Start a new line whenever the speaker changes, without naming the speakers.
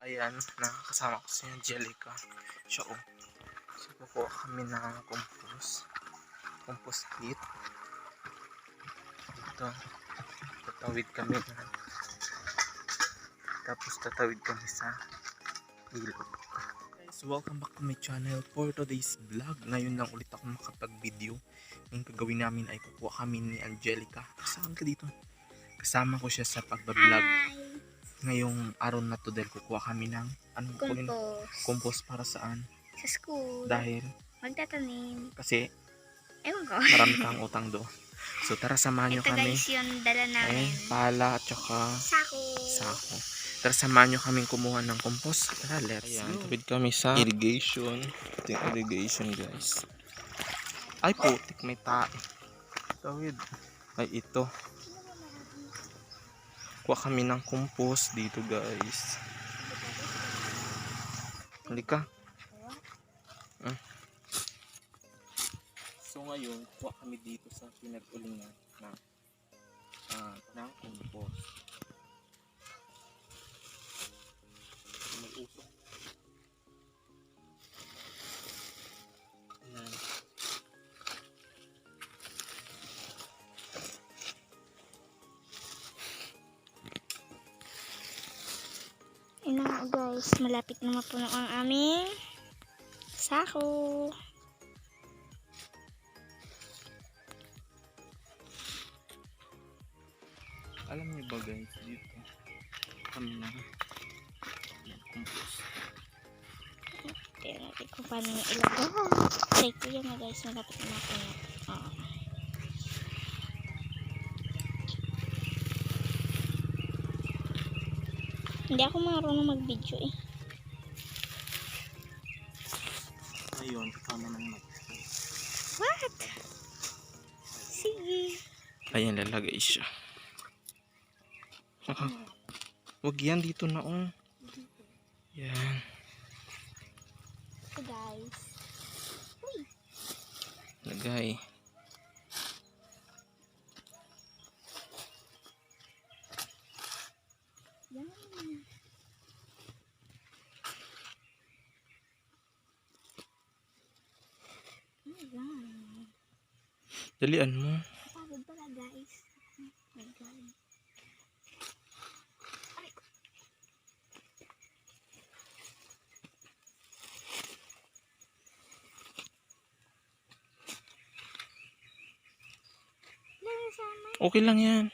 Ayan, nakakasama ko si Angelica. Siya oh. So, kukuha kami ng compost. Compost kit. Ito. Tatawid kami na. Tapos tatawid kami sa ilog. Guys, welcome back to my channel for today's vlog. Ngayon lang ulit ako makapag-video. Yung gagawin namin ay kukuha kami ni Angelica. Saan ka dito? Kasama ko siya sa pagbablog.
Hi!
Ngayong araw na to dahil kukuha kami ng anong kunin?
Compost.
compost para saan?
Sa school.
Dahil
Magtatanim.
kasi
Ewan ko.
marami kang utang do. So tara samahan nyo
Ito
kami.
guys yung dala namin.
Eh, pala at saka
Sako.
sako. Tara samahan nyo kaming kumuha ng compost. Tara, let's Ayan,
go.
tawid kami sa irrigation. Ito yung irrigation guys. Ay putik, may tae. Tawid. Ay ito. Kuha kami ng compost dito guys. Halika. Ah. So ngayon, kuha kami dito sa pinag-ulingan na ah, ng compost.
Na guys. Malapit na mapuno ang aming sako.
Alam niyo ba guys, dito kami na compost.
Tingnan natin kung paano yung ilagay. Ko yan na guys. Malapit na mapuno. Hindi ako marunong mag-video eh.
Ayun, ikaw naman mag
What? Sige.
Ayan, lalagay siya. Wag yan dito na oh. Yan.
So guys. Uy.
Lagay. Dalian mo.
Pagod pala guys. Oh.
Okay lang yan.